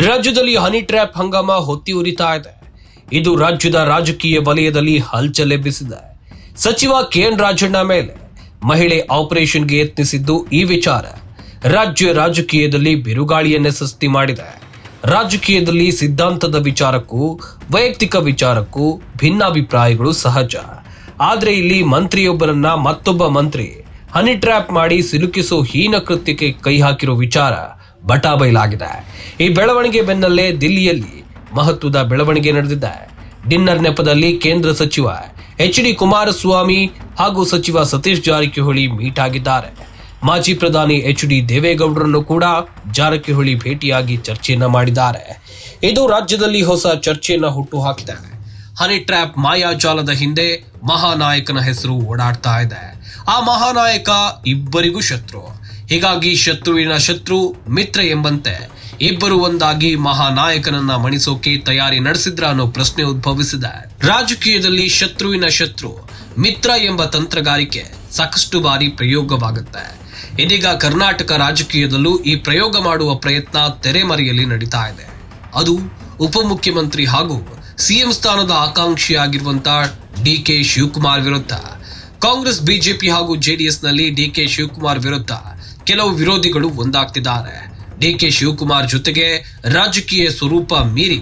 ರಾಜ್ಯದಲ್ಲಿ honey trap Hungama ಹೊತ್ತಿ ಉರಿತಾ ಇದೆ. ಇದು ರಾಜ್ಯದ ರಾಜಕೀಯ ವಲಯದಲ್ಲಿ ಹಲ್ಚಲ್ ಎಬ್ಬಿಸಿದೆ. ಸಚಿವ ಕೆಎನ್ ರಾಜಣ್ಣ ಮೇಲೆ ಮಹಿಳೆ ಆಪರೇಷನ್ಗೆ ಯತ್ನಿಸಿದ್ದು ಈ ವಿಚಾರ ರಾಜ್ಯ ರಾಜಕೀಯದಲ್ಲಿ ಬಿರುಗಾಳಿಯನ್ನೇ ಸೃಷ್ಟಿ ಮಾಡಿದೆ. ರಾಜಕೀಯದಲ್ಲಿ ಸಿದ್ಧಾಂತದ ವಿಚಾರಕ್ಕೂ, ವೈಯಕ್ತಿಕ ವಿಚಾರಕ್ಕೂ ಭಿನ್ನಾಭಿಪ್ರಾಯಗಳು ಸಹಜ. ಆದರೆ ಇಲ್ಲಿ ಮಂತ್ರಿಯೊಬ್ಬರನ್ನ ಮತ್ತೊಬ್ಬ ಮಂತ್ರಿ ಹನಿ ಟ್ರ್ಯಾಪ್ ಮಾಡಿ ಸಿಲುಕಿಸೋ ಹೀನ ಕೃತ್ಯಕ್ಕೆ ಕೈ ಹಾಕಿರೋ ವಿಚಾರ ಬಟಾಬೈಲಾಗಿದೆ ಈ ಬೆಳವಣಿಗೆ ಬೆನ್ನಲ್ಲೇ ದಿಲ್ಲಿಯಲ್ಲಿ ಮಹತ್ವದ ಬೆಳವಣಿಗೆ ನಡೆದಿದೆ. ಡಿನ್ನರ್ ನೆಪದಲ್ಲಿ ಕೇಂದ್ರ ಸಚಿವ ಎಚ್ ಡಿ ಕುಮಾರಸ್ವಾಮಿ ಹಾಗೂ ಸಚಿವ ಸತೀಶ್ ಜಾರಕಿಹೊಳಿ ಮೀಟ್ ಆಗಿದ್ದಾರೆ. ಮಾಜಿ ಪ್ರಧಾನಿ ಎಚ್ ಡಿ ದೇವೇಗೌಡರನ್ನು ಕೂಡ ಜಾರಕಿಹೊಳಿ ಭೇಟಿಯಾಗಿ ಚರ್ಚೆಯನ್ನ ಮಾಡಿದ್ದಾರೆ. ಇದು ರಾಜ್ಯದಲ್ಲಿ ಹೊಸ ಚರ್ಚೆಯನ್ನ ಹುಟ್ಟು ಹಾಕಿದೆ ಹನಿ ಟ್ರ್ಯಾಪ್ ಮಾಯಾಜಾಲದ ಹಿಂದೆ ಮಹಾನಾಯಕನ ಹೆಸರು ಓಡಾಡ್ತಾ ಇದೆ. ಆ ಮಹಾನಾಯಕ ಇಬ್ಬರಿಗೂ ಶತ್ರು. ಹೀಗಾಗಿ ಶತ್ರುವಿನ ಶತ್ರು ಮಿತ್ರ ಎಂಬಂತೆ ಇಬ್ಬರು ಒಂದಾಗಿ ಮಹಾನಾಯಕನನ್ನ ಮಣಿಸೋಕೆ ತಯಾರಿ ನಡೆಸಿದ್ರ ಅನ್ನೋ ಪ್ರಶ್ನೆ ಉದ್ಭವಿಸಿದೆ. ರಾಜಕೀಯದಲ್ಲಿ ಶತ್ರುವಿನ ಶತ್ರು ಮಿತ್ರ ಎಂಬ ತಂತ್ರಗಾರಿಕೆ ಸಾಕಷ್ಟು ಬಾರಿ ಪ್ರಯೋಗವಾಗುತ್ತೆ. ಇದೀಗ ಕರ್ನಾಟಕ ರಾಜಕೀಯದಲ್ಲೂ ಈ ಪ್ರಯೋಗ ಮಾಡುವ ಪ್ರಯತ್ನ ತೆರೆಮರೆಯಲ್ಲಿ ನಡೀತಾ ಇದೆ. ಅದು ಉಪಮುಖ್ಯಮಂತ್ರಿ ಹಾಗೂ ಸಿಎಂ ಸ್ಥಾನದ ಆಕಾಂಕ್ಷಿಯಾಗಿರುವಂತಹ ಡಿ ಕೆ ಶಿವಕುಮಾರ್ ವಿರುದ್ಧ. ಕಾಂಗ್ರೆಸ್, ಬಿಜೆಪಿ ಹಾಗೂ ಜೆಡಿಎಸ್ನಲ್ಲಿ ಡಿ ಕೆ ಶಿವಕುಮಾರ್ ವಿರುದ್ಧ ಕೆಲವು ವಿರೋಧಿಗಳು ಒಂದಾಗ್ತಿದ್ದಾರೆ. ಡಿ ಕೆ ಶಿವಕುಮಾರ್ ಜೊತೆಗೆ ರಾಜಕೀಯ ಸ್ವರೂಪ ಮೀರಿ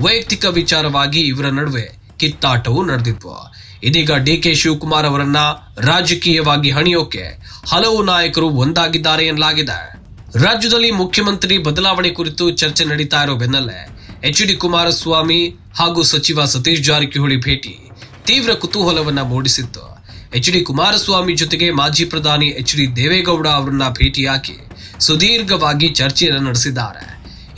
ವೈಯಕ್ತಿಕ ವಿಚಾರವಾಗಿ ಇವರ ನಡುವೆ ಕಿತ್ತಾಟವು ನಡೆದಿದ್ವು ಇದೀಗ ಡಿ ಕೆ ಶಿವಕುಮಾರ್ ಅವರನ್ನ ರಾಜಕೀಯವಾಗಿ ಹಣಿಯೋಕೆ ಹಲವು ನಾಯಕರು ಒಂದಾಗಿದ್ದಾರೆ ಎನ್ನಲಾಗಿದೆ. ರಾಜ್ಯದಲ್ಲಿ ಮುಖ್ಯಮಂತ್ರಿ ಬದಲಾವಣೆ ಕುರಿತು ಚರ್ಚೆ ನಡೀತಾ ಇರೋ ಬೆನ್ನಲ್ಲೇ ಎಚ್ ಡಿ ಕುಮಾರಸ್ವಾಮಿ ಹಾಗೂ ಸಚಿವ ಸತೀಶ್ ಜಾರಕಿಹೊಳಿ ಭೇಟಿ ತೀವ್ರ ಕುತೂಹಲವನ್ನ ಮೂಡಿಸಿತ್ತು. ಎಚ್ ಡಿ ಕುಮಾರಸ್ವಾಮಿ ಜೊತೆಗೆ ಮಾಜಿ ಪ್ರಧಾನಿ ಎಚ್ ಡಿ ದೇವೇಗೌಡ ಅವರನ್ನ ಭೇಟಿಯಾಗಿ ಸುದೀರ್ಘವಾಗಿ ಚರ್ಚೆಯನ್ನು ನಡೆಸಿದ್ದಾರೆ.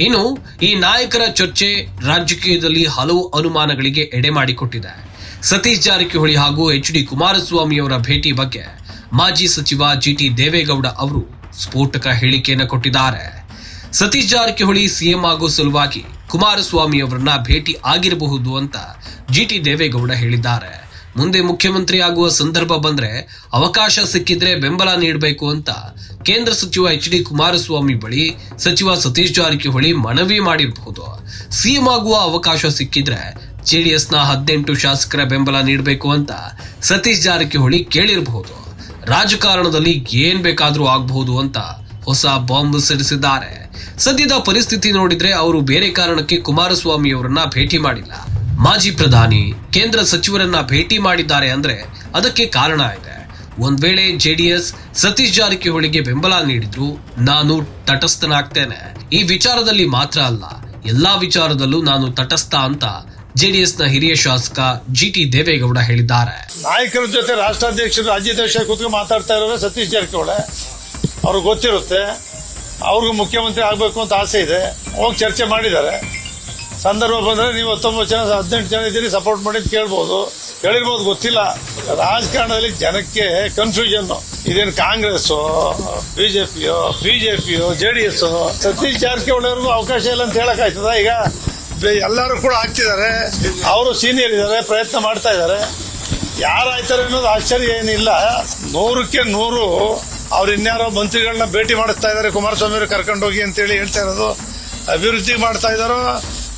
ಇನ್ನು ಈ ನಾಯಕರ ಚರ್ಚೆ ರಾಜಕೀಯದಲ್ಲಿ ಹಲವು ಅನುಮಾನಗಳಿಗೆ ಎಡೆ ಮಾಡಿಕೊಟ್ಟಿದೆ. ಸತೀಶ್ ಜಾರಕಿಹೊಳಿ ಹಾಗೂ ಎಚ್ ಡಿ ಕುಮಾರಸ್ವಾಮಿ ಅವರ ಭೇಟಿ ಬಗ್ಗೆ ಮಾಜಿ ಸಚಿವ ಜಿ ಟಿ ದೇವೇಗೌಡ ಅವರು ಸ್ಫೋಟಕ ಹೇಳಿಕೆಯನ್ನು ಕೊಟ್ಟಿದ್ದಾರೆ. ಸತೀಶ್ ಜಾರಕಿಹೊಳಿ ಸಿಎಂ ಆಗೋ ಸಲುವಾಗಿ ಕುಮಾರಸ್ವಾಮಿ ಅವರನ್ನ ಭೇಟಿ ಆಗಿರಬಹುದು ಅಂತ ಜಿ ಟಿ ದೇವೇಗೌಡ ಹೇಳಿದ್ದಾರೆ. ಮುಂದೆ ಮುಖ್ಯಮಂತ್ರಿ ಆಗುವ ಸಂದರ್ಭ ಬಂದ್ರೆ ಅವಕಾಶ ಸಿಕ್ಕಿದ್ರೆ ಬೆಂಬಲ ನೀಡಬೇಕು ಅಂತ ಕೇಂದ್ರ ಸಚಿವ ಎಚ್ ಡಿ ಕುಮಾರಸ್ವಾಮಿ ಬಳಿ ಸಚಿವ ಸತೀಶ್ ಜಾರಕಿಹೊಳಿ ಮನವಿ ಮಾಡಿರಬಹುದು ಸಿಎಂ ಆಗುವ ಅವಕಾಶ ಸಿಕ್ಕಿದ್ರೆ ಜೆಡಿಎಸ್ನ ಹದಿನೆಂಟು ಶಾಸಕರ ಬೆಂಬಲ ನೀಡಬೇಕು ಅಂತ ಸತೀಶ್ ಜಾರಕಿಹೊಳಿ ಕೇಳಿರಬಹುದು ರಾಜಕಾರಣದಲ್ಲಿ ಏನ್ ಬೇಕಾದ್ರೂ ಆಗಬಹುದು ಅಂತ ಹೊಸ ಬಾಂಬ್ ಸಿಡಿಸಿದ್ದಾರೆ. ಸದ್ಯದ ಪರಿಸ್ಥಿತಿ ನೋಡಿದ್ರೆ ಅವರು ಬೇರೆ ಕಾರಣಕ್ಕೆ ಕುಮಾರಸ್ವಾಮಿ ಅವರನ್ನ ಭೇಟಿ ಮಾಡಿಲ್ಲ. ಮಾಜಿ ಪ್ರಧಾನಿ ಕೇಂದ್ರ ಸಚಿವರನ್ನ ಭೇಟಿ ಮಾಡಿದ್ದಾರೆ ಅಂದ್ರೆ ಅದಕ್ಕೆ ಕಾರಣ ಇದೆ. ಒಂದ್ ವೇಳೆ ಜೆಡಿಎಸ್ ಸತೀಶ್ ಜಾರಕಿಹೊಳಿಗೆ ಬೆಂಬಲ ನೀಡಿದ್ರು ನಾನು ತಟಸ್ಥನಾಗ್ತೇನೆ. ಈ ವಿಚಾರದಲ್ಲಿ ಮಾತ್ರ ಅಲ್ಲ, ಎಲ್ಲಾ ವಿಚಾರದಲ್ಲೂ ನಾನು ತಟಸ್ಥ ಅಂತ ಜೆಡಿಎಸ್ನ ಹಿರಿಯ ಶಾಸಕ ಜಿ ಟಿ ದೇವೇಗೌಡ ಹೇಳಿದ್ದಾರೆ. ನಾಯಕರ ಜೊತೆ ರಾಷ್ಟ್ರಾಧ್ಯಕ್ಷರು ರಾಜ್ಯಾಧ್ಯಕ್ಷ ಕೂತ್ಕೊಂಡು ಮಾತಾಡ್ತಾ ಇರೋರು ಸತೀಶ್ ಜಾರಕಿಹೊಳಿ. ಅವ್ರಿಗೆ ಗೊತ್ತಿರುತ್ತೆ, ಅವ್ರಿಗೂ ಮುಖ್ಯಮಂತ್ರಿ ಆಗಬೇಕು ಅಂತ ಆಸೆ ಇದೆ. ಹೋಗಿ ಚರ್ಚೆ ಮಾಡಿದ್ದಾರೆ. ಸಂದರ್ಭ ಬಂದರೆ ನೀವು ಹತ್ತೊಂಬತ್ತು ಜನ, ಹದಿನೆಂಟು ಜನ ಇದ್ದೀರಿ ಸಪೋರ್ಟ್ ಮಾಡಿ ಅಂತ ಕೇಳ್ಬೋದು. ಕೇಳಿರ್ಬೋದು ಗೊತ್ತಿಲ್ಲ. ರಾಜಕಾರಣದಲ್ಲಿ ಜನಕ್ಕೆ ಕನ್ಫ್ಯೂಷನ್ ಇದೇನು ಕಾಂಗ್ರೆಸ್ ಬಿಜೆಪಿಯೋ ಬಿಜೆಪಿಯೋ, J D S Satish Jarkiholi ಅವ್ರಿಗೂ ಅವಕಾಶ ಇಲ್ಲ ಅಂತ ಹೇಳಕ್ ಆಯ್ತದ? ಈಗ ಎಲ್ಲರೂ ಕೂಡ ಆಗ್ತಿದ್ದಾರೆ ಅವರು ಸೀನಿಯರ್ ಇದ್ದಾರೆ, ಪ್ರಯತ್ನ ಮಾಡ್ತಾ ಇದ್ದಾರೆ. ಯಾರಾಯ್ತಾರೆ ಅನ್ನೋದು ಆಶ್ಚರ್ಯ ಏನಿಲ್ಲ. ನೂರಕ್ಕೆ ನೂರು ಅವ್ರು ಇನ್ಯಾರೋ ಮಂತ್ರಿಗಳನ್ನ ಭೇಟಿ ಮಾಡಿಸ್ತಾ ಇದ್ದಾರೆ. ಕುಮಾರಸ್ವಾಮಿ ಅವರು ಕರ್ಕೊಂಡೋಗಿ ಅಂತೇಳಿ ಹೇಳ್ತಾ ಇರೋದು. ಅಭಿವೃದ್ಧಿ ಮಾಡ್ತಾ ಇದ್ದಾರೋ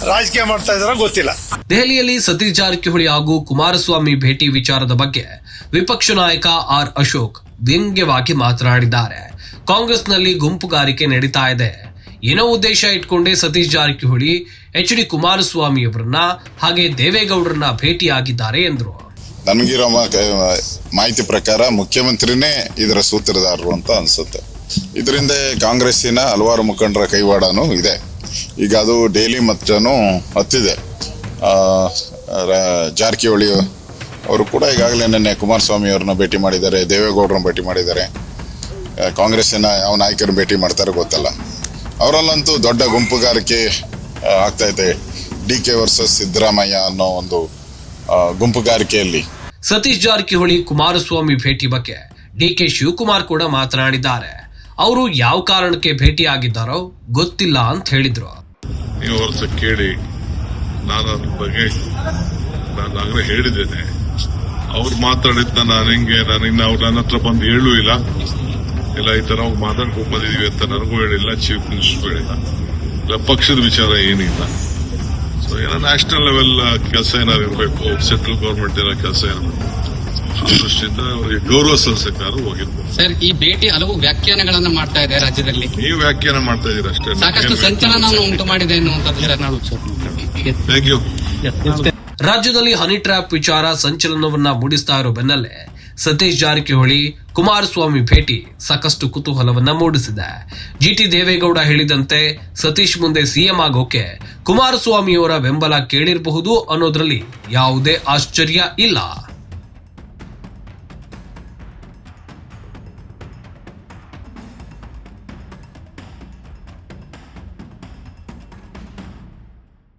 ರಾಜಕೀಯ ಮಾಡ್ತಾ ಇದ್ದಾರೋ ಗೊತ್ತಿಲ್ಲ. ದೆಹಲಿಯಲ್ಲಿ ಸತೀಶ್ ಜಾರಕಿಹೊಳಿ ಹಾಗೂ ಕುಮಾರಸ್ವಾಮಿ ಭೇಟಿ ವಿಚಾರದ ಬಗ್ಗೆ ವಿಪಕ್ಷ ನಾಯಕ ಆರ್ ಅಶೋಕ್ ವ್ಯಂಗ್ಯವಾಗಿ ಮಾತನಾಡಿದ್ದಾರೆ. ಕಾಂಗ್ರೆಸ್ನಲ್ಲಿ ಗುಂಪುಗಾರಿಕೆ ನಡೀತಾ ಇದೆ. ಏನೋ ಉದ್ದೇಶ ಇಟ್ಕೊಂಡೇ ಸತೀಶ್ ಜಾರಕಿಹೊಳಿ ಎಚ್ ಡಿ ಕುಮಾರಸ್ವಾಮಿ ಅವರನ್ನ ಹಾಗೆ ದೇವೇಗೌಡರನ್ನ ಭೇಟಿಯಾಗಿದ್ದಾರೆ ಎಂದರು. ನಮಗಿರೋ ಮ- ಕ- ಮಾಹಿತಿ ಪ್ರಕಾರ ಮುಖ್ಯಮಂತ್ರಿನೇ ಇದರ ಸೂತ್ರಧಾರರು ಅಂತ ಅನ್ಸುತ್ತೆ. ಇದರಿಂದ ಕಾಂಗ್ರೆಸ್ಸಿನ ಹಲವಾರು ಮುಖಂಡರ ಕೈವಾಡನೂ ಇದೆ. ಈಗ ಅದು ಡೈಲಿ ಮತ್ತೂ ಹತ್ತಿದೆ. ಜಾರಕಿಹೊಳಿ ಅವರು ಕೂಡ ಈಗಾಗಲೇ ನಿನ್ನೆ ಕುಮಾರಸ್ವಾಮಿ ಅವ್ರನ್ನ ಭೇಟಿ ಮಾಡಿದ್ದಾರೆ, ದೇವೇಗೌಡರನ್ನ ಭೇಟಿ ಮಾಡಿದ್ದಾರೆ. ಕಾಂಗ್ರೆಸ್ಸಿನ ಯಾವ ನಾಯಕರನ್ನ ಭೇಟಿ ಮಾಡ್ತಾರೋ ಗೊತ್ತಲ್ಲ. ಅವರಲ್ಲಂತೂ ದೊಡ್ಡ ಗುಂಪುಗಾರಿಕೆ ಆಗ್ತಾ ಇದೆ. ಡಿ ಕೆ ವರ್ಸಸ್ ಸಿದ್ದರಾಮಯ್ಯ ಅನ್ನೋ ಒಂದು ಗುಂಪುಗಾರಿಕೆಯಲ್ಲಿ. ಸತೀಶ್ ಜಾರಕಿಹೊಳಿ ಕುಮಾರಸ್ವಾಮಿ ಭೇಟಿ ಬಗ್ಗೆ ಡಿ ಕೆ ಶಿವಕುಮಾರ್ ಕೂಡ ಮಾತನಾಡಿದ್ದಾರೆ. ಅವರು ಯಾವ ಕಾರಣಕ್ಕೆ ಭೇಟಿಯಾಗಿದ್ದಾರೋ ಗೊತ್ತಿಲ್ಲ ಅಂತ ಹೇಳಿದ್ರು. ನೀವು ಕೇಳಿ, ನಾನು ಅದ್ರ ಬಗ್ಗೆ ನಾನು ಆಗಲೇ ಹೇಳಿದ್ದೇನೆ. ಅವ್ರು ಮಾತಾಡಿದ್ದ ನಾನು ಹಿಂಗೆ, ನಾನು ಇನ್ನು ಅವ್ರು ನನ್ನ ಹತ್ರ ಬಂದು ಹೇಳೂ ಇಲ್ಲ. ಇಲ್ಲ, ಈ ತರ ಅವ್ರು ಮಾತಾಡ್ಕೊಂಡು ಬಂದಿದೀವಿ ಅಂತ ನನಗೂ ಹೇಳಿಲ್ಲ ಚೀಫ್ ಮಿನಿಸ್ಟರ್ ಹೇಳಿಲ್ಲ. ಇಲ್ಲ, ಪಕ್ಷದ ವಿಚಾರ ಏನಿಲ್ಲ. ಸೊ ಏನೋ ನ್ಯಾಷನಲ್ ಲೆವೆಲ್ ಕೆಲಸ ಏನಾರು ಇರಬೇಕು ಸೆಂಟ್ರಲ್ ಗೌರ್ಮೆಂಟ್ ಇರೋ ಕೆಲಸ ಇರಬೇಕು ಅವರಿಗೆ ಗೌರವ ಸಲ್ಲಿಸಕ್ಕಾರು ಹೋಗಿರ್ಬೋದು. ಸರ್ ಈ ಭೇಟಿ ಹಲವು ವ್ಯಾಖ್ಯಾನಗಳನ್ನ ಮಾಡ್ತಾ ಇದೆ ರಾಜ್ಯದಲ್ಲಿ. ನೀವು ವ್ಯಾಖ್ಯಾನ ಮಾಡ್ತಾ ಇದೀರ ಅಷ್ಟೇ? ಸಾಕಷ್ಟು ಸಂಚಲನವನ್ನು ಉಂಟು ಮಾಡಿದೆ ಎನ್ನುವಂಥದ್ದು ಸರ್. ಥ್ಯಾಂಕ್ ಯು ರಾಜ್ಯದಲ್ಲಿ ಹನಿ ಟ್ರ್ಯಾಪ್ ವಿಚಾರ ಸಂಚಲನವನ್ನ ಮೂಡಿಸ್ತಾ ಇರೋ ಬೆನ್ನಲ್ಲೇ ಸತೀಶ್ ಜಾರಕಿಹೊಳಿ ಕುಮಾರಸ್ವಾಮಿ ಭೇಟಿ ಸಾಕಷ್ಟು ಕುತೂಹಲವನ್ನ ಮೂಡಿಸಿದೆ. ಜಿಟಿ ದೇವೇಗೌಡ ಹೇಳಿದಂತೆ ಸತೀಶ್ ಮುಂದೆ ಸಿಎಂ ಆಗೋಕೆ ಕುಮಾರಸ್ವಾಮಿಯವರ ಬೆಂಬಲ ಕೇಳಿರಬಹುದು ಅನ್ನೋದ್ರಲ್ಲಿ ಯಾವುದೇ ಆಶ್ಚರ್ಯ ಇಲ್ಲ.